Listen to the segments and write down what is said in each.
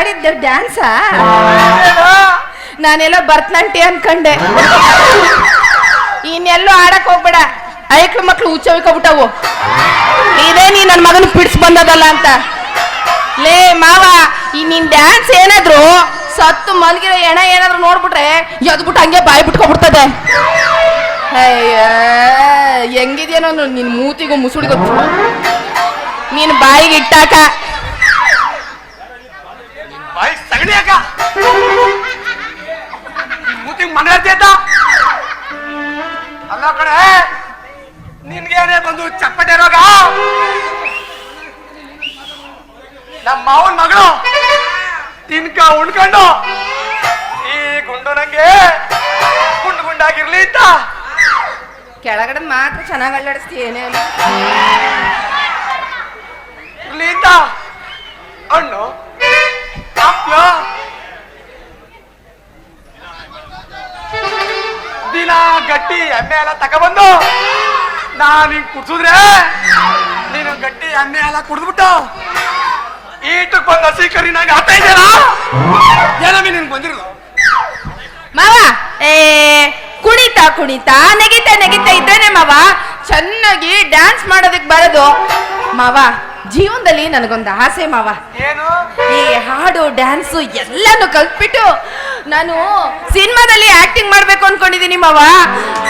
ಆಡಿದ್ದು ಡ್ಯಾನ್ಸಾ ನಾನೆಲ್ಲೋ ಭರತನಾಟ್ಯ ಅನ್ಕಂಡೆ. ಇನ್ನೆಲ್ಲೋ ಆಡಕ್ ಹೋಗ್ಬೇಡ. ಐಕ್ಳು ಮಕ್ಳು ಹುಚ್ಚ ಹೋಗ್ಬಿಟ್ಟವು ಇದೇ ನೀ ನನ್ನ ಮಗನ ಪಿಡ್ಸ್ ಬಂದದಲ್ಲ ಅಂತ. ಲೇ ಮಾವ ಈ ನಿನ್ ಡ್ಯಾನ್ಸ್ ಏನಾದ್ರು ಸತ್ತು ಮಲಗಿರೋ ಎಣ ಏನಾದ್ರು ನೋಡ್ಬಿಟ್ರೆ ಎದ್ಬಿಟ್ಟು ಹಂಗೆ ಬಾಯಿ ಬಿಟ್ಕೊಬಿಡ್ತದೆ. ಅಯ್ಯ ಹೆಂಗಿದ್ಯೇನೋ ನಿನ್ ಮೂತಿಗೂ ಮುಸುಡಿಗೊತ್ತು ನೀನ್ ಬಾಯಿಗೆ ಇಟ್ಟಾಕ. ಬಾಯಿ ಸಗಣಿ ಅಕ್ಕ ಮೂತಿಗೆ ಮನೆ ಹತ್ತಿದ್ದ ಅಲ್ಲ ಕಡೆ ನಿನ್ಗೇನೆ ಬಂದು ಚಪ್ಪಟೆ ರೋಗ? ನಮ್ಮ ಮಾವನ್ ಮಗಳು ತಿನ್ಕ ಉಣ್ಕೊಂಡು, ಈ ಗುಂಡು ನಂಗೆ ಗುಂಡು ಗುಂಡಾಗಿರ್ಲಿ ಅಂತ. ಕೆಳಗಡೆ ಮಾತ್ರ ಚೆನ್ನಾಗಿ ಅಲ್ಲಾಡಿಸ್ತೀಯ ಏನೇ ಗಟ್ಟಿ ಎಮ್ಮೆ ಎಲ್ಲ ತಗೊಬಂದು, ನಾನು ಹಿಂಗ್ ಕುಡ್ಸಿದ್ರೆ ನೀನು ಗಟ್ಟಿ ಎಮ್ಮೆ ಎಲ್ಲ ಕುಡಿದ್ಬಿಟ್ಟು ಈಟಕ್ ಬಂದ ಹಸಿ ಕರಿ ನಂಗೆ ಹತ್ತ ಇದ್ದೀರಾ ಏನಮ್ಮಿ ನಿನ್ಗೆ ಬಂದಿರೋದು ಮಾವ, ಏ, ಕುಣಿತಾ ಕುಣಿತಾ ನೆಗಿತಾ ನೆಗಿತಾ ಇದ್ದೇನೆ ಮಾವ. ಚೆನ್ನಾಗಿ ಡ್ಯಾನ್ಸ್ ಮಾಡೋದಕ್ಕೆ ಬರೋದು. ಮಾವ ಜೀವನದಲ್ಲಿ ನನಗೊಂದು ಆಸೆ ಮಾವ. ಏನು? ಈ ಹಾಡು ಡ್ಯಾನ್ಸು ಎಲ್ಲಾನು ಕಲ್ತ್ಬಿಟ್ಟು ನಾನು ಸಿನಿಮಾದಲ್ಲಿ ಆಕ್ಟಿಂಗ್ ಮಾಡ್ಬೇಕು ಅನ್ಕೊಂಡಿದೀನಿ ಮಾವ.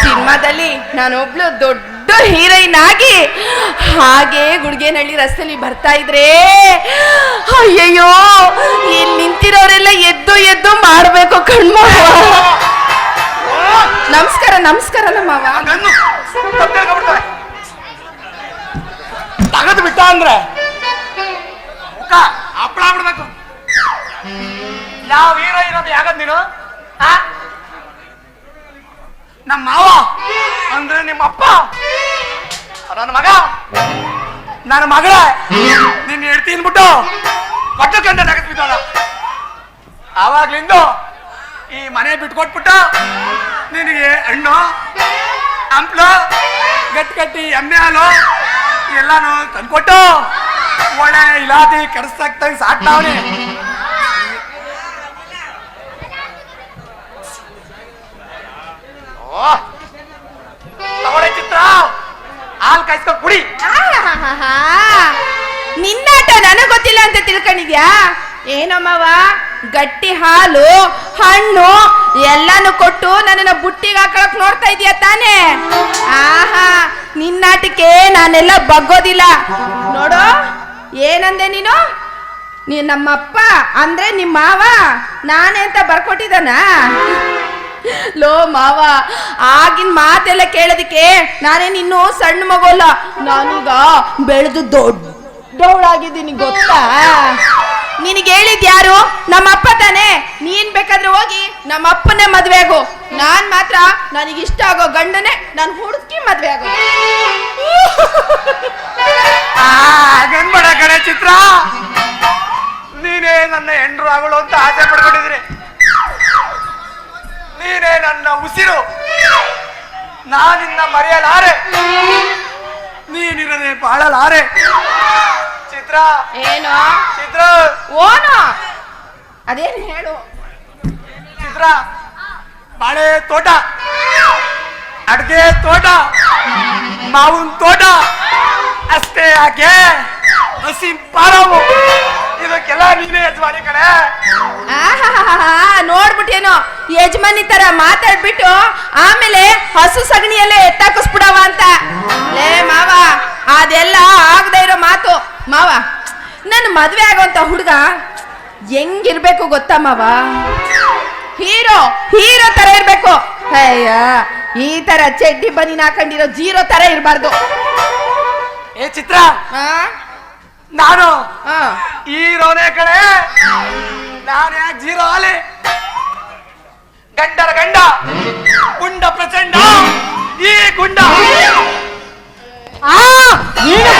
ಸಿನಿಮಾದಲ್ಲಿ ನಾನು ಒಬ್ಳು ದೊಡ್ಡ ಹೀರೋಯಿನ್ ಆಗಿ ಹಾಗೆ ಗುಡ್ಗೇನಹಳ್ಳಿ ರಸ್ತೆಯಲ್ಲಿ ಬರ್ತಾ ಇದ್ರೆ ಅಯ್ಯಯ್ಯೋ ಇಲ್ಲಿ ನಿಂತಿರೋರೆಲ್ಲ ಎದ್ದು ಎದ್ದು ಮಾಡ್ಬೇಕು ಕಣ್ಮಾವ ನಮಸ್ಕಾರ ನಮಸ್ಕಾರ ನಮ್ಮವ ತಗದು ಬಿಟ್ಟ ಅಂದ್ರೆ ಹಪ್ಪಳ ಬಿಡ್ಬೇಕು ಯಾವ ವೀರ ಇರೋದು ಯಾಕಂದ್ ನೀನು? ಆ? ನಮ್ಮ ಮಾವ ಅಂದ್ರೆ ನಿಮ್ಮ ಅಪ್ಪ. ನನ್ನ ಮಗ. ನನ್ನ ಮಗಳ. ನಿನ್ನ ಹೆಡ್ತಿ ಅಂದ್ಬಿಟ್ಟು ಕೊಟ್ಟ ಕಂಡ ನಗದ್ ಬಿದ್ದೋಳ ಆವಾಗ್ಲಿಂದು ಈ ಮನೆ ಬಿಟ್ಕೊಟ್ಬಿಟ್ಟು ನಿನಗೆ ಹಣ್ಣು, ಹಂಪ್ಲು, ಗಟ್ಟಿ ಗಟ್ಟಿ ಎಮ್ಮೆ ಹಾಲು ಎಲ್ಲಾನು ತಂದ್ಕೊಟ್ಟು ಒಳ್ಳೆ ಇಲಾದಿ ಕೆಡಿಸ್ತಾಗ್ತಾಗ ಸಾಕ್ತಾವನೆ. ಚಿತ್ರ. ಹಾಲು ಕಾಯಿಸ್ಕೊಂಡು ಕುಡಿ. ನಿನ್ನಾಟ ನನಗೆ ಗೊತ್ತಿಲ್ಲ ಅಂತ ತಿಳ್ಕೊಂಡಿದ್ಯಾ? ಏನಮ್ಮವ ಗಟ್ಟಿ ಹಾಲು, ಹಣ್ಣು ಕೊಟ್ಟು ನನ್ನನ್ನ ಬುಟ್ಟಿಗೆ ಹಾಕೊಳಕ್ ನೋಡ್ತಾ ಇದೀಯ ತಾನೇ? ಆಹಾ ನಿನ್ನಾಟಕ್ಕೆ ನಾನೆಲ್ಲ ಬಗ್ಗೋದಿಲ್ಲ. ನೋಡು, ಏನಂದೆ ನೀನು? ನೀ ನಮ್ಮಪ್ಪ ಅಂದ್ರೆ ನಿಮ್ಮ ಮಾವ? ನಾನೇ ಅಂತ ಬರ್ಕೊಟ್ಟಿದ್ದಾನ? ಲೋ ಮಾವ, ಆಗಿನ ಮಾತೆಲ್ಲ ಕೇಳೋದಕ್ಕೆ ನಾನೇ ಇನ್ನೂ ಸಣ್ಣ ಮಗೋಲ್ಲ ನಾನೀಗ ಬೆಳೆದು ದೊಡ್ಡವಳಾಗಿದ್ದೀನಿ, ಗೊತ್ತಾ? ನಿನಗೆ ಹೇಳಿದ್ ಯಾರು? ನಮ್ಮಪ್ಪ ತಾನೆ. ನೀನ್ ಬೇಕಾದ್ರೆ ಹೋಗಿ ನಮ್ಮ ಅಪ್ಪನೇ ಮದ್ವೆ ಆಗು. ನಾನ್ ಮಾತ್ರ ನನಗೆ ಇಷ್ಟ ಆಗೋ ಗಂಡನೇ ನಾನು ಹುಡುಕಿ ಮದ್ವೆ ಆಗೋ. ಕಡೆ ಚಿತ್ರ. ನೀನೇ ನನ್ನ ಹೆಂಡ್ರು ಆಗಳು ಅಂತ ಆಸೆ ಪಡ್ಕೊಂಡಿದ್ರಿ ನೀನೇ ನನ್ನ ಉಸಿರು. ನಾನಿನ್ನ ಮರೆಯಲಾರೆ. ನೀನಿರದೆ ಬಾಳಲಾರೆ. ಚಿತ್ರ. ಏನು? ಓನು? ಅದೇನು ಹೇಳು? ಚಿತ್ರ ಬಾಳೆ ತೋಟ. ಅಡ್ಗೆ ತೋಟ. ಮಾವಿನ ತೋಟ. ಅಷ್ಟೇ ಯಾಕೆ? ಹಸಿ ಪಾರವು ಇದಕ್ಕೆಲ್ಲ ನೀನೇ ಯಜಮಾನಿ ಕಡೆ ನೋಡ್ಬಿಟ್ಟೇನೋ ಯಜಮಾನಿ ತರ ಮಾತಾಡ್ಬಿಟ್ಟು ಆಮೇಲೆ ಹಸು ಸಗಣಿಯಲ್ಲೇ ಎತ್ತಾಕಿಸ್ಬಿಡವ ಅಂತ. ಲೇ ಮಾವ ಅದೆಲ್ಲ ಆಗದೆ ಇರೋ ಮಾತು. ಮಾವ ನನ್ನ ಮದುವೆ ಆಗೋಂತ ಹುಡುಗ ಹೆಂಗಿರ್ಬೇಕು ಗೊತ್ತಾ ಮಾವ? ಹೀರೋ ಹೀರೋ ತರ ಇರ್ಬೇಕು. ಅಯ್ಯ ಈ ತರ ಚಡ್ಡಿ ಬನಿನ್ ಹಾಕೊಂಡಿರೋ ಜೀರೋ ತರ ಇರಬಾರ್ದು. ಏ ಚಿತ್ರ! ನಾನು. ಹೀರೋನೇ ಕಡೆ ನಾನು ಯಾಕೆ ಜೀರೋ ಆಲೆ? ಗಂಡರ ಗಂಡ ಗುಂಡ ಪ್ರಚಂಡ ಈ ಗುಂಡ. ಆ ನೀನು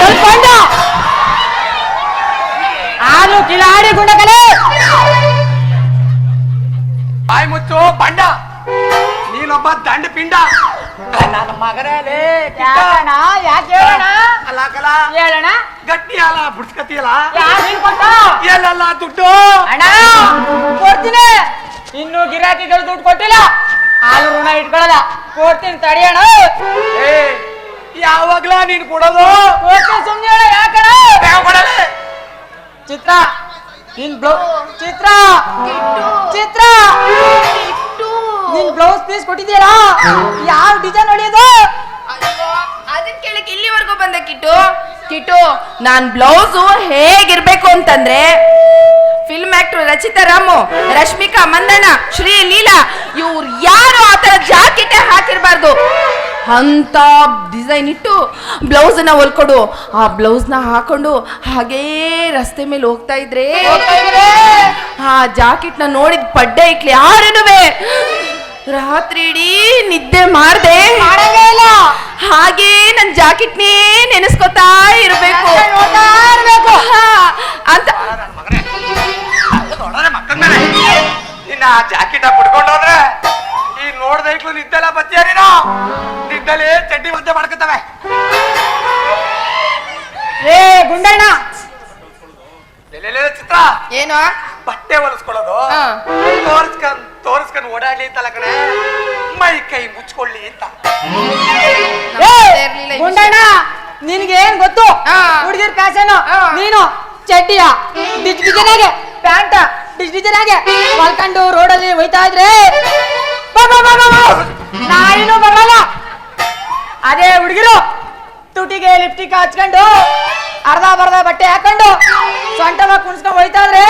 ಗುಂಡಗಳೇ ಬಾಯಿ ಮುಚ್ಚು ಬಂಡ. ನೀನೊಬ್ಬ ದಂಡ ಪಿಂಡ ನನ್ನ ಮಗನೇ ಯಾಕೆ ಹೇಳೋಣ? ಅಲ್ಲ ಕಲ. ಹೇಳೋಣ? ಗಟ್ಟಿ ಅಲ್ಲ ಬಿಡ್ಸ್ಕತಿಯಲ್ಲ. ಎಲ್ಲಲ್ಲ ದುಡ್ಡು? ಅಣ್ಣ ಕೊಡ್ತೀನಿ. ಇನ್ನು ಗಿರಾಕಿಗಳು ದುಡ್ಡು ಕೊಟ್ಟಿಲ್ಲ. ಹಾಲು ಋಣ ಇಟ್ಕೊಳ್ಳಲ್ಲ ಕೊಡ್ತೀನಿ ತಡಿಯೋಣ. ಏ ಯಾವಾಗ್ಲ ನೀನ್ ಕೊಡೋದು? ಕೊಡ್ತೀನಿ ಸುಮ್ಮನೆ ಯಾಕಣ. ಚಿತ್ರ ನಿನ್ ಬ್ಲೌಸ್ ಚಿತ್ರ! ಚಿತ್ರ! ನಿನ್ ಬ್ಲೌಸ್ ಪೀಸ್ ಕೊಟ್ಟಿದ್ದೀರಾ ಯಾವ ಡಿಸೈನ್ ಹೊಡಿಯೋದು ಅಯ್ಯೋ, ಅದನ್ ಕೇಳಕ್ ಇಲ್ಲಿವರೆಗೂ ಬಂದ ಕಿಟ್ಟು. ಕಿಟ್ಟು ನಾನ್ ಬ್ಲೌಸು ಹೇಗಿರ್ಬೇಕು ಅಂತಂದ್ರೆ ಫಿಲ್ಮ್ ಆಕ್ಟರ್ ರಚಿತಾ ರಾಮು ರಶ್ಮಿಕಾ ಮಂದಣ್ಣ ಶ್ರೀ ಲೀಲಾ ಇವ್ರು ಯಾರು ಆತರ ತರ ಜಾಕೆಟ್ ಹಾಕಿರ್ಬಾರ್ದು? ಅಂತ ಡಿಸೈನ್ ಇಟ್ಟು ಬ್ಲೌಸನ್ನ ಹೊಲ್ಕೊಡು. ಆ ಬ್ಲೌಸ್ನ ಹಾಕೊಂಡು ಹಾಗೇ ರಸ್ತೆ ಮೇಲೆ ಹೋಗ್ತಾ ಇದ್ರೆ. ಆ ಜಾಕೆಟ್ನ ನೋಡಿದ ಪಡ್ಡೆ ಇಟ್ಲಿ ಯಾರೇನು ರಾತ್ರಿ ಇಡೀ ನಿದ್ದೆ ಮಾಡ್ದೆ. ಹಾಗೆ ನನ್ ಜಾಕೆಟ್ನೇ ನೆನೆಸ್ಕೊತಾ ಇರ್ಬೇಕು. ಅಂತ. ನನ್ನ ನಿನ್ನ ಜಾಕೆಟ್ ಆ ಹೋದ್ರೆ ಈ ನೋಡ್ದೈಕ್ಲು ನಿದ್ದೆಲ್ಲ ಬತ್ತೀಯ ನೀನು? ನಿದ್ದಲಿ ಚಡ್ಡಿ ಮಧ್ಯೆ ಮಾಡ್ಕೊತವೆ. ಏ ಗುಂಡಣ್ಣ. ಚಿತ್ರ? ಏನು? ಬಟ್ಟೆ ಹೊಲಿಸ್ಕೊಳ್ಳೋದು ಹಾ. ತೋರಿಸ್ಕನ್ ತೋರ್ಸ್ಕೊಂಡ್ ಓಡಾಡ್ಲಿ ಅಂತಲ್ಲ ಕಣೆ. ಮೈ ಕೈ ಮುಚ್ಕೊಳ್ಳಿ ಅಂತ. ಗುಂಡಣ್ಣ ನಿನ್ಗೆ ಏನ್ ಗೊತ್ತು? ಹಾ. ಹುಡುಗಿರ್ ಫ್ಯಾಷನ್ ಹಾ. ನೀನು ಚಡ್ಡಿಯ? ಡಿಜ್ ಡಿಜನಾಗೆ ಪ್ಯಾಂಟ್ ಡಿಜ್ ಡಿಜನಾಗೆ ಮಲ್ಕೊಂಡು ರೋಡಲ್ಲಿ ಹೋಯ್ತಾ ಇದ್ರೆ ಬಾ, ಬಾ, ಬಾ, ಬಾ, ಬಾ. ನಾಯಿನೂ ಬರಲ್ಲ. ಅದೇ ಹುಡುಗಿರು. ತುಟಿಗೆ ಲಿಪ್ಟಿಕ್ ಹಚ್ಕೊಂಡು ಅರ್ಧ ಬರ್ಧ ಬಟ್ಟೆ ಹಾಕೊಂಡು ಸೊಂಟವ ಕುಣಿಸ್ಕೊಂಡು ಹೋಯ್ತಾ ಇದ್ರೆ.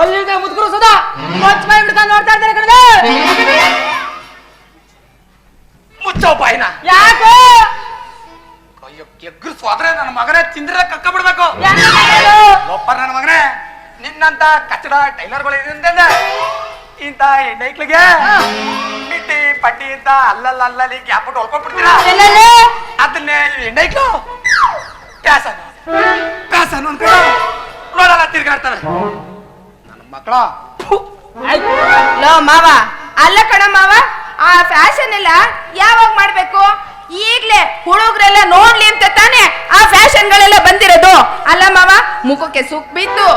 ಅಲ್ಲಿಗೆ ಮುದ್ಕರು ಸುಧಾ ಮಚ್ ಮೈ ಹಿಡ್ಕೊಂಡು ನೋಡ್ತಾ ಇದ್ದಾರೆ ಕಣೆ ಮುಚ್ಚೋ ಬಾಯಿನ. ಯಾಕೆ? ಅಯ್ಯೋ ಎಗ್ರು ಸ್ವಾದ್ರೆ ನನ್ನ ಮಗನೇ ತಿಂದ್ರೆ ಕಕ್ಕ ಬಿಡ್ಬೇಕು ಮಾಡೋದು? ನನ್ನ ಮಗನೇ ನಿನ್ನಂತ ಕಚ್ಚಡ ಟೈಲರ್ಗಳು ಇಂತ ಮಿಟ್ಟಿ ಪಟ್ಟಿ ಅಂತ ಅಲ್ಲಲ್ಲ ಅಲ್ಲಲ್ಲಿ ಗ್ಯಾಪ್ ಹೊಳ್ಕೊಂಡ್ಬಿಡ್ತೀರಾ ಎಲ್ಲೆಲ್ಲಿ? ಅದನ್ನೇ ಹೆಣ್ಣೈಕ್ಲು ಪ್ಯಾಸನ್. ಪ್ಯಾಸನ್ ಅಂತ ನೋಡಲ್ಲ ತಿರ್ಗಾಡ್ತಾರೆ ನನ್ನ ಮಕ್ಕಳ. ಲೋ ಮಾವ. ಅಲ್ಲ ಕಣ ಮಾವ ಆ ಫ್ಯಾಷನ್ ಎಲ್ಲ ಯಾವಾಗ ಮಾಡ್ಬೇಕು? ಈಗ್ಲೇ ಹುಡುಗ್ರೆಲ್ಲ ನೋಡ್ಲಿ ಅಂತ ತಾನೇ ಆ ಫ್ಯಾಷನ್ಗಳೆಲ್ಲ ಬಂದಿರೋದು. ಅಲ್ಲ ಮಾವ ಮುಖಕ್ಕೆ ಸುಕ್ ಬಿದ್ದು.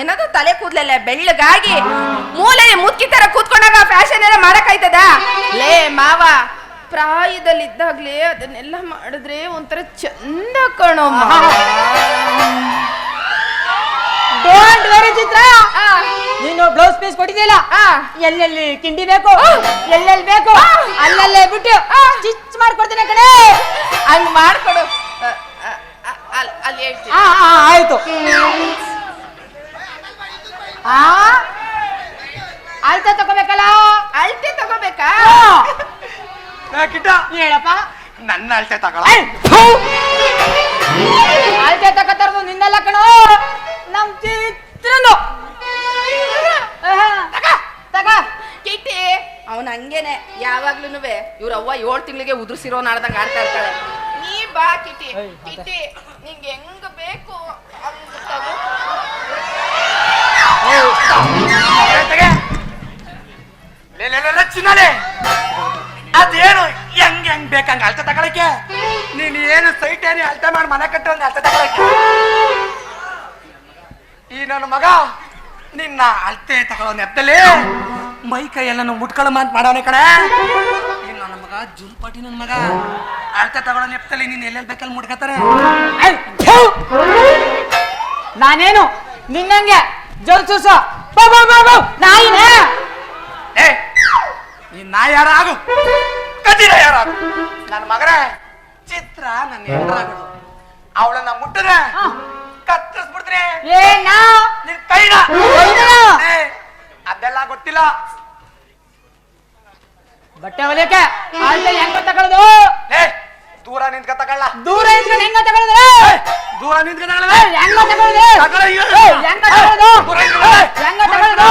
ಏನದು ತಲೆ ಕೂದ್ಲೆಲ್ಲ ಬೆಳ್ಳಗಾಗಿ ಮೂಲೆ ಮುತ್ಕಿ ತರ ಕೂತ್ಕೊಂಡಾಗ ಫ್ಯಾಷನ್ ಎಲ್ಲ ಮಾಡಕ್ಕಾಯ್ತದ? ಲೇ ಮಾವ ಪ್ರಾಯದಲ್ಲಿದ್ದಾಗ್ಲೇ ಅದನ್ನೆಲ್ಲ ಮಾಡಿದ್ರೆ ಒಂಥರ ಚಂದ ಕಣೋ ಡೋಂಟ್ ವೆರಿ ಚಿತ್ರ. ನೀನು ಬ್ಲೌಸ್ ಪೀಸ್ ಕೊಟ್ಟಿದ್ದಿಲ್ಲ. ಎಲ್ಲೆಲ್ಲಿ ಕಿಂಡಿ ಬೇಕು? ಎಲ್ಲೆಲ್ಲಿ ಬೇಕು? ಅಲ್ಲಲ್ಲೇ ಬಿಟ್ಟು ಸ್ಟಿಚ್ ಮಾಡ್ಕೊಡ್ತೀನಿ ಕಣೇ. ಹಂಗ್ ಮಾಡ್ಕೊಡು. ಅಲ್ಲಿ ಹೇಳ್ತೀನಿ. ಆಯ್ತು. ಆ? ಆಯ್ತಾ ತಗೋಬೇಕಲ್ಲ? ಅಳತೆ ತಗೋಬೇಕಾ? ಕಿಟ್ಟ. ಹೇಳಪ್ಪ. ನನ್ನ ಅಳತೆ ತಗೊಳ ಅಳ್ತೆ. ಅಳತೆ ತಗೋತಾರದು ನಿನ್ನೆಲ್ಲ ಕಣ. ನಮ್ ಚಿತ್ರನು. ತಗ ಕಿಟ್ಟಿ ಅವನ್ ಹಂಗೇನೆ. ಯಾವಾಗ್ಲೂ ಇವ್ರ ಅವ್ವ ಏಳು ತಿಂಗಳಿಗೆ ಉದುರ್ಸಿರೋ ನಾಡ್ದಂಗ ಆಡ್ತಾ ಇರ್ತಾಳೆ. ನೀ ಬಾ ಕಿಟ್ಟಿ. ಕಿಟಿ ಕಿಟ್ಟಿ ನಿಂಗೆ ಹೆಂಗ್ ಬೇಕು ಹಂಗ್ ತಗೋ. ಚಿನ್ನಲೆ. ಅದೇನು ಹೆಂಗ್ ಹೆಂಗ್ ಬೇಕಂಗ ಅಳ್ತ ತಗೊಳಕ್ಕೆ? ನೀನ್ ಏನು ಸೈಟ್ ಏನು ಅಳ್ತೆ ಮಾಡಿ ಮನೆ ಕಟ್ಟ ಒಂದು ಅಳತೆ ತಗೊಳಕ್ಕೆ? ಈ ನನ್ನ ಮಗ ನಿನ್ನ ಅಳ್ತೆ ತಗೊಳ್ಳೋ ನೆಪದಲ್ಲಿ ಮೈ ಕೈ ಎಲ್ಲ ಮುಟ್ಕೊಳ್ಳ ಮಾತ್ ಮಾಡೋನೆ ಕಡೆ ನೀನ್ ನನ್ನ ಮಗ ಜುಲ್ಪಾಟಿ ನನ್ನ ಮಗ. ಅಳ್ತ ತಗೊಳ್ಳೋ ನೆಪದಲ್ಲಿ ನೀನ್ ಎಲ್ಲೆಲ್ಲಿ ಬೇಕಲ್ಲಿ ಮುಟ್ಕತಾರೆ. ನಾನೇನು ನಿನ್ನಂಗೆ ಜೋರ್ಸೂಸ ಬಾ ಬಾ ಬಾ ಬಾ. ನಾಯಿನೇ. ಏ ನೀನ್ ನಾ ಯಾರ ಆಗು ಕದಿರ ನನ್ನ ಮಗನ ಚಿತ್ರ ನನ್ನ ಹೆಂಡ್ರಾಗಳು ಅವಳನ್ನ ಮುಟ್ಟದ ಹಾ. ಕತ್ತರಿಸ್ಬಿಡ್ತೀನಿ. ಏನ ನಿನ್ ಕೈನ. ಕೈನ? ಏ, ಅದೆಲ್ಲ ಗೊತ್ತಿಲ್ಲ. ಬಟ್ಟೆ ಹೊಲಿಯಕ್ಕೆ ಅಳ್ತೆ ಹೆಂಗ ತಗೊಳ್ಳೋದು ಏ ದೂರ ನಿಂತ್ಕ ತಗೊಳ್ಳ. ದೂರ ಇದ್ಕೊಂಡು ಹೆಂಗ ತಗೊಳ್ಳೋದು? ದೂರ ನಿಂತ್ಕ ತಗೊಳ್ಳ ಹೆಂಗ ತಗೊಳ್ಳೋದು? ತಗೊಳ್ಳ ತಗೊಳ್ಳೋದು? ಹೆಂಗ ತಗೊಳ್ಳೋದು?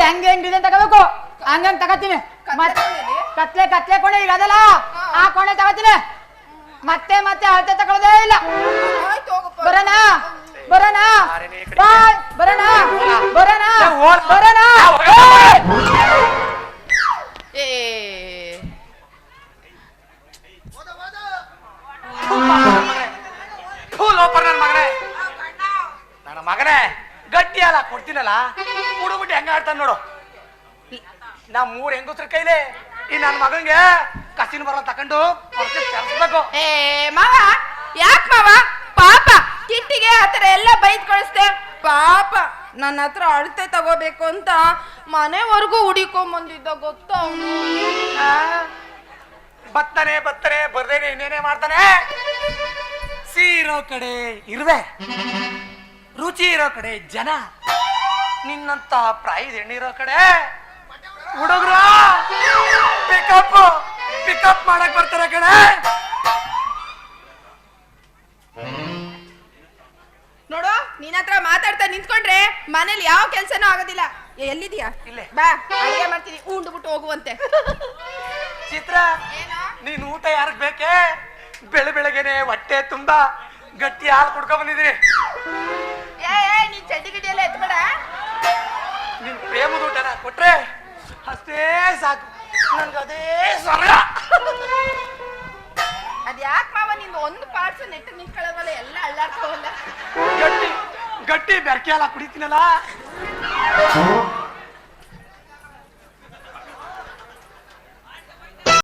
ಹೆಂಗೆ ಹೆಂಗ್ ಡಿಸೈನ್ ತಗೋಬೇಕು? ಹಂಗಂಗ್ ತಗೋತೀನಿ. ಕತ್ಲೆ ಕತ್ಲೆ ಕೊಣೆ ಈಗ ಅದಲ್ಲ ಆ ಕೋಣೆ ತಗೋತೀನಿ. ಮತ್ತೆ ಮತ್ತೆ ಅಳತೆ ತಗೊಳ್ಳೋದೇ ಇಲ್ಲ. ಆಯ್ತು ಹೋಗಪ್ಪ. ಬರೋಣ. ಬರೋಣ. ಬರೋಣ. ಬರೋಣ. ಬರೋಣ. ನನ್ನ ಮಗನೇ. ಗಟ್ಟಿ ಅಲ್ಲ ಕೊಡ್ತೀನಲ್ಲ? ಕುಡುಬಿಟ್ಟು ಹೆಂಗ ಆಡ್ತಾನೆ ನೋಡು. ನಾ ಮೂರ್ ಹೆಂಗಸ್ರ ಕೈಲಿ ಈ ನನ್ನ ಮಗಂಗೆ ಕಸಿನ ಬರ ತಕೊಂಡು ಹೊರಗೆ ಚರ್ಸ್ಬೇಕು. ಏ ಮಾವ ಯಾಕ್ ಮಾವ? ಪಾಪ ಕಿಟ್ಟಿಗೆ ಆತರ ಎಲ್ಲ ಬೈದ್ ಕಳಿಸ್ದೆ. ಪಾಪ ನನ್ನ ಹತ್ರ ಅಳತೆ ತಗೋಬೇಕು ಅಂತ ಮನೆವರೆಗೂ ಹುಡಿಕೊಂಡ್ ಬಂದಿದ್ದ ಗೊತ್ತಾ ಅವ್ನು? ಬತ್ತಾನೆ ಬತ್ತಾನೆ ಬರ್ದೇನೆ ಇನ್ನೇನೇ ಮಾಡ್ತಾನೆ. ಸೀರೋ ಕಡೆ ಇರುವೆ. ರುಚಿ ಇರೋ ಕಡೆ ಜನ ನಿನ್ನಂತ ಪ್ರೈಸ್ ಹೆಣ್ಣಿರೋ ಕಡೆ ಹುಡುಗ್ರ ಪಿಕಪ್ ಪಿಕಪ್ ಮಾಡಕ್ ಬರ್ತಾರೆ ಕಡೆ ನೋಡು ನಿನ್ನ ಹತ್ರ ಮಾತಾಡ್ತಾ ನಿಂತ್ಕೊಂಡ್ರೆ ಮನೇಲಿ ಯಾವ ಕೆಲ್ಸನೂ ಆಗೋದಿಲ್ಲ. ಏ, ಎಲ್ಲಿದ್ಯಾ ಇಲ್ಲೇ. ಬಾ ಅಡಿಗೆ ಮಾಡ್ತೀನಿ ಉಂಡು ಬಿಟ್ಟು ಹೋಗುವಂತೆ. ಚಿತ್ರ ನೀನು ನೀನ್ ಊಟ ಯಾರಿಗ್ ಬೇಕೇ? ಬೆಳೆ ಬೆಳಗ್ಗೆನೆ ಹೊಟ್ಟೆ ತುಂಬಾ ಗಟ್ಟಿ ಹಾಲು ಕುಡ್ಕೊಂಡ್ ಏ, ನೀನ್ ಚಡ್ಡಿ ಗಿಡ್ಡಿ ಎಲ್ಲ ಎತ್ಬೇಡ ನಿನ್ ಪ್ರೇಮದ ಊಟನ ಕೊಟ್ರೆ ಅಷ್ಟೇ ಸಾಕು. ನನ್ಗೆ ಅದೇ ಸ್ವರ್ಗ. ಅದ್ಯಾಕ್ ಮಾವ ನಿಂದು ಒಂದು ಪಾರ್ಟ್ಸ್ ನೆಟ್ಟು ನಿಂತ್ಕೊಳ್ಳೋದಲ್ಲ ಎಲ್ಲ ಅಳ್ಳಾಡ್ಕೋವಲ್ಲ ಗಟ್ಟಿ ಗಟ್ಟಿ ಬೆರ್ಕೆ ಎಲ್ಲ ಕುಡಿತೀನಲ್ಲ?